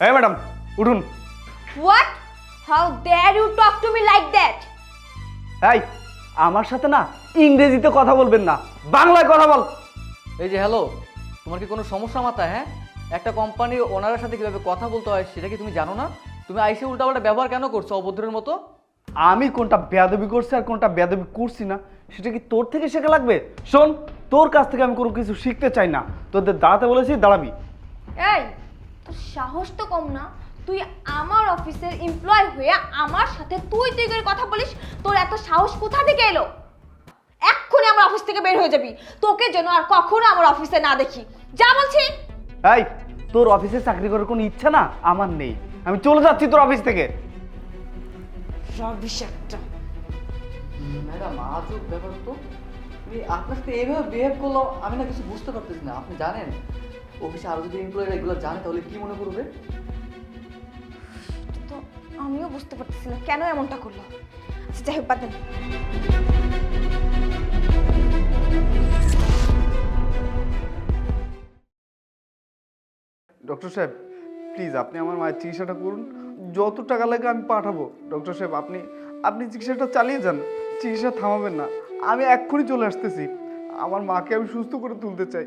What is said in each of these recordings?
হ্যাঁ ম্যাডাম উঠুন। What how dare you talk to me like that এই আমার সাথে না ইংরেজিতে কথা বলবেন না বাংলায় কথা বল। এই যে হ্যালো তোমার কি কোনো সমস্যা মাথায় হ্যাঁ? একটা কোম্পানির ওনারের সাথে কীভাবে কথা বলতে হয় সেটা কি তুমি জানো না? তুমি আইসে উল্টাপাল্টা ব্যবহার কেন করছ অভদ্রের মতো? আমি কোনটা বেয়াদবি করছি আর কোনটা বেয়াদবি করছি না সেটা কি তোর থেকে শেখা লাগবে? শোন তোর কাছ থেকে আমি কোনো কিছু শিখতে চাই না তোদের দাঁড়াতে বলেছি দাঁড়াবি। এই সাহস তো কম না। তুই আমার অফিসের এমপ্লয় হয়ে আমার সাথে তুই তুই করে কথা বলিস তোর এত সাহস কোথা থেকে এলো? এক্ষুনি আমার অফিস থেকে বের হয়ে যাবি। তোকে যেন আর কখনো আমার অফিসে না দেখি। যা বলছি। এই তোর অফিসে চাকরি করার কোনো ইচ্ছা না? আমার নেই। আমি চলে যাচ্ছি তোর অফিস থেকে। রবিশ একটা। ম্যাডাম আজব ব্যাপার তো? আপনার সাথে এইভাবে বিহেভ করল আমি না কিছু বুঝতে পারতেছি না। আপনি জানেন? অফিসে আরও যদি এমপ্লয়িরা এগুলো জানে তাহলে কি মনে করবে? তো আমিও বুঝতে পারতেছি না কেন এমনটা করল? আচ্ছা যাই হোক বাদ দেন। ডক্টর সাহেব প্লিজ আপনি আমার মায়ের চিকিৎসাটা করুন। যত টাকা লাগে আমি পাঠাবো। ডক্টর সাহেব আপনি আপনি চিকিৎসাটা চালিয়ে যান চিকিৎসা থামাবেন না। আমি এক্ষুনি চলে আসতেছি। আমার মাকে আমি সুস্থ করে তুলতে চাই।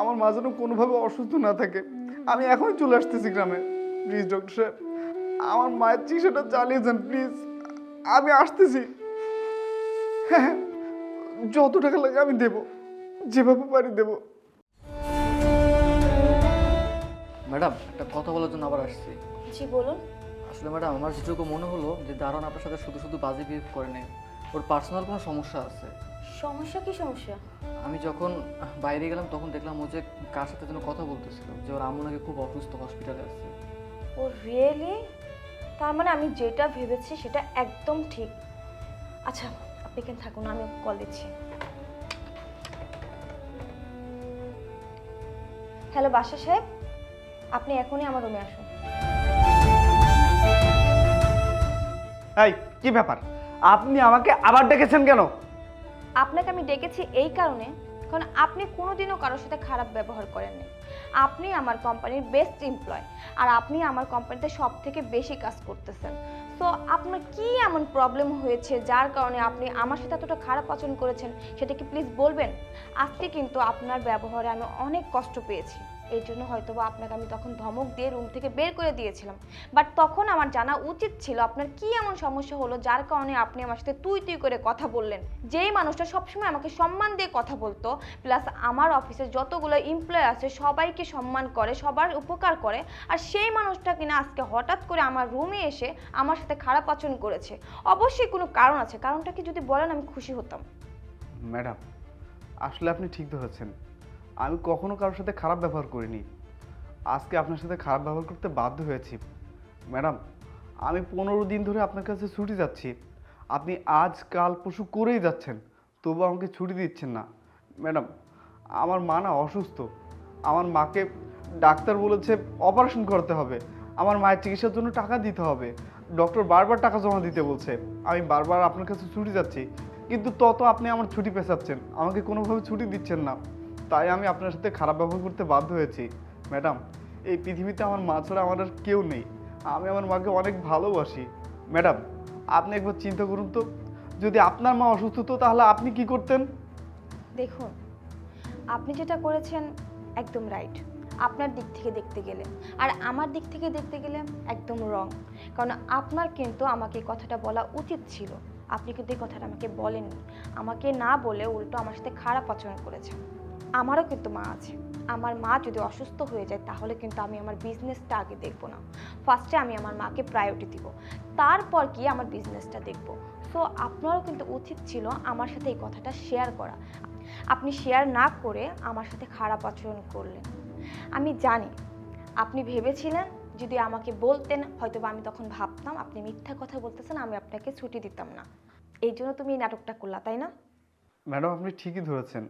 আমার মা যেন কোনোভাবে অসুস্থ না থাকে। আমি এখনই চলে আসতেছি গ্রামে। প্লিজ ডক্টর সাহেব আমার মায়ের চিকিৎসাটা চালিয়ে যান প্লিজ আমি আসতেছি। হ্যাঁ যত টাকা লাগে আমি দেবো। যেভাবে পারি দেবো। ম্যাডাম একটা কথা বলার জন্য আবার আসছি। জি বলুন। আসলে ম্যাডাম আমার যেটুকু মনে হলো যে দারুণ আপনার সাথে শুধু শুধু বাজে বিহেভ করে নেই। ওর পার্সোনাল কোনো সমস্যা আছে। সমস্যা কি সমস্যা? আমি যখন বাইরে গেলাম তখন দেখলাম ও যে কার সাথে যেন কথা বলতেছিল যে ওর আম্মু নাকি খুব অসুস্থ হসপিটালে আছে। ও রিয়েলি তার মানে আমি যেটা ভেবেছি সেটা একদম ঠিক। আচ্ছা আপনি কেন থাকুন আমি কল দিচ্ছি। হ্যালো বাসা সাহেব? আপনি এখনই আমার রুমে আসুন। এই কি ব্যাপার? আপনি আমাকে আবার ডেকেছেন কেন? আপনাকে আমি ডেকেছি এই কারণে, কারণ আপনি কোনোদিনও কারোর সাথে খারাপ ব্যবহার করেননি। আপনি আমার কোম্পানির বেস্ট এমপ্লয় আর আপনি আমার কোম্পানিতে সব থেকে বেশি কাজ করতেছেন। সো আপনার কি এমন প্রবলেম হয়েছে যার কারণে আপনি আমার সাথে এতটা খারাপ আচরণ করেছেন, সেটা কি প্লিজ বলবেন? আজকে কিন্তু আপনার ব্যবহারে আমি অনেক কষ্ট পেয়েছি। এই জন্য হয়তো বা আপনাকে আমি তখন ধমক দিয়ে রুম থেকে বের করে দিয়েছিলাম। বাট তখন আমার জানা উচিত ছিল আপনার কি এমন সমস্যা হলো, যার কারণে আপনি আমার সাথে তুই তুই করে কথা বললেন। যেই মানুষটা সবসময় আমাকে সম্মান দিয়ে কথা বলতো প্লাস আমার অফিসে যতগুলো এমপ্লয় আছে, সবাইকে সম্মান করে, সবার উপকার করে, আর সেই মানুষটা কিনা আজকে হঠাৎ করে আমার রুমে এসে আমার সাথে খারাপ আচরণ করেছে। অবশ্যই কোনো কারণ আছে। কারণটা কি যদি বলেন আমি খুশি হতাম। ম্যাডাম, আসলে আপনি ঠিক ধরেছেন। আমি কখনো কারোর সাথে খারাপ ব্যবহার করিনি। আজকে আপনার সাথে খারাপ ব্যবহার করতে বাধ্য হয়েছি। ম্যাডাম, আমি পনেরো দিন ধরে আপনার কাছে ছুটি যাচ্ছি আপনি আজ, কাল, পরশু করেই যাচ্ছেন। তবু আমাকে ছুটি দিচ্ছেন না। ম্যাডাম, আমার মা না অসুস্থ। আমার মাকে ডাক্তার বলেছে অপারেশন করতে হবে। আমার মায়ের চিকিৎসার জন্য টাকা দিতে হবে। ডক্টর বারবার টাকা জমা দিতে বলছে। আমি বারবার আপনার কাছে ছুটি যাচ্ছি কিন্তু তত আপনি আমার ছুটি পেছাচ্ছেন। আমাকে কোনোভাবে ছুটি দিচ্ছেন না। তাই আমি আপনার সাথে খারাপ ব্যবহার করতে বাধ্য হয়েছি। ম্যাডাম, এই পৃথিবীতে আমার মা ছাড়া আমার আর কেউ নেই। আমি আমার মাকে অনেক ভালোবাসি। ম্যাডাম, আপনি একবার চিন্তা করুন তো। যদি আপনার মা অসুস্থ হতো তাহলে আপনি কি করতেন? দেখুন, আপনি যেটা করেছেন একদম রাইট আপনার দিক থেকে দেখতে গেলে। আর আমার দিক থেকে দেখতে গেলে একদম রং কারণ আপনার কিন্তু আমাকে কথাটা বলা উচিত ছিল। আপনি কিন্তু এই কথাটা আমাকে বলেননি। আমাকে না বলে উল্টো আমার সাথে খারাপ আচরণ করেছেন। আমারও কিন্তু মা আছে। আমার মা যদি অসুস্থ হয়ে যায়, তাহলে কিন্তু আমি আমার বিজনেসটা আগে দেখব না। ফার্স্টে আমি আমার মাকে প্রায়োরিটি দিব। তারপর কি আমার বিজনেসটা দেখব। সো আপনারও কিন্তু উচিত ছিল আমার সাথে এই কথাটা শেয়ার করা। আপনি শেয়ার না করে আমার সাথে খারাপ আচরণ করলেন। আমি জানি, আপনি ভেবেছিলেন, যদি আমাকে বলতেন হয়তো আমি তখন ভাবতাম, আপনি মিথ্যা কথা বলতেছেন, আমি আপনাকে ছুটি দিতাম না। এই জন্য তুমি এই নাটকটা করলা, তাই না? ম্যাডাম, আপনি ঠিকই ধরেছেন।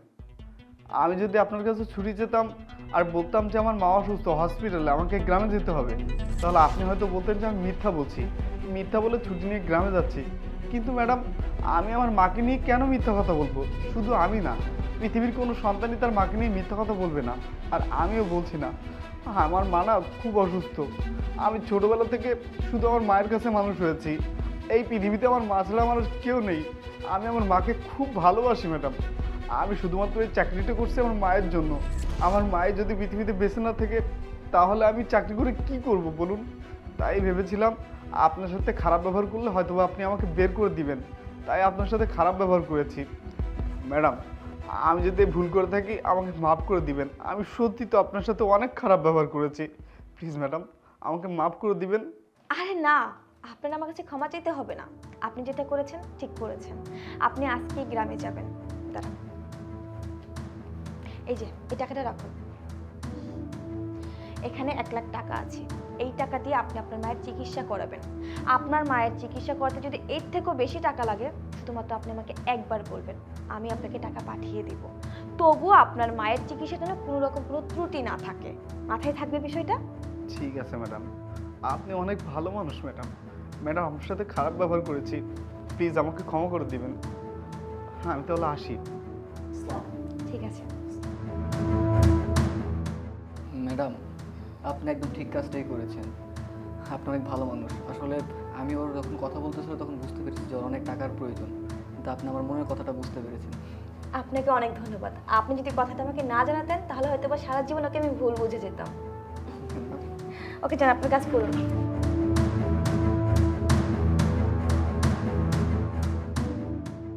আমি যদি আপনার কাছে ছুটি যেতাম আর বলতাম যে আমার মা অসুস্থ হসপিটালে আমাকে গ্রামে যেতে হবে। তাহলে আপনি হয়তো বলতেন যে আমি মিথ্যা বলছি। মিথ্যা বলে ছুটি নিয়ে গ্রামে যাচ্ছি। কিন্তু ম্যাডাম, আমি আমার মাকে নিয়ে কেন মিথ্যা কথা বলব? শুধু আমি না, পৃথিবীর কোনো সন্তানই তার মাকে নিয়ে মিথ্যা কথা বলবে না। আর আমিও বলছি না, আমার মা না খুব অসুস্থ। আমি ছোটোবেলা থেকে শুধু আমার মায়ের কাছে মানুষ হয়েছি। এই পৃথিবীতে আমার মা ছাড়া মানুষ কেউ নেই। আমি আমার মাকে খুব ভালোবাসি, ম্যাডাম। আমি শুধুমাত্র এই চাকরিটা করছি আমার মায়ের জন্য। আমার মায়ের যদি পৃথিবীতে বেঁচে না থেকে, তাহলে আমি চাকরি করে কি করব বলুন? তাই ভেবেছিলাম আপনার সাথে খারাপ ব্যবহার করলে হয়তো আপনি আমাকে বের করে দিবেন। তাই আপনার সাথে খারাপ ব্যবহার করেছি। ম্যাডাম, আমি যদি ভুল করে থাকি, আমাকে মাফ করে দিবেন। আমি সত্যি তো আপনার সাথে অনেক খারাপ ব্যবহার করেছি। প্লিজ ম্যাডাম, আমাকে মাফ করে দিবেন। আরে না, আপনার আমার কাছে ক্ষমা চাইতে হবে না। আপনি যেটা করেছেন, ঠিক করেছেন। আপনি আজকেই গ্রামে যাবেন। দাঁড়ান। এই যে এই টাকাটা রাখুন এখানে এক লাখ টাকা আছে। এই টাকা দিয়ে আপনি আপনার মায়ের চিকিৎসা করাবেন। আপনার মায়ের চিকিৎসা করতে যদি এর থেকেও বেশি টাকা লাগে শুধুমাত্র আপনি আমাকে একবার বলবেন আমি আপনাকে টাকা পাঠিয়ে দিব। তবুও আপনার মায়ের চিকিৎসা যেন কোনো রকম কোনো ত্রুটি না থাকে। মাথায় থাকবে বিষয়টা? ঠিক আছে ম্যাডাম। আপনি অনেক ভালো মানুষ ম্যাডাম। ম্যাডাম আমার সাথে খারাপ ব্যবহার করেছি। প্লিজ আমাকে ক্ষমা করে দিবেন। হ্যাঁ আমি তাহলে আসি। ঠিক আছে। ম্যাডাম আপনি একদম ঠিক কাজটাই করেছেন। আপনি অনেক ভালো মানুষ। আসলে আমি ওর যখন কথা বলতেছিল তখন বুঝতে পেরেছি যে ওর অনেক টাকার প্রয়োজন। কিন্তু আপনি আমার মনের কথাটা বুঝতে পেরেছেন। আপনাকে অনেক ধন্যবাদ। আপনি যদি কথাটা আমাকে না জানাতেন তাহলে হয়তো বা সারা জীবন ওকে আমি ভুল বুঝে যেতাম। ওকে যান আপনার কাজ করুন।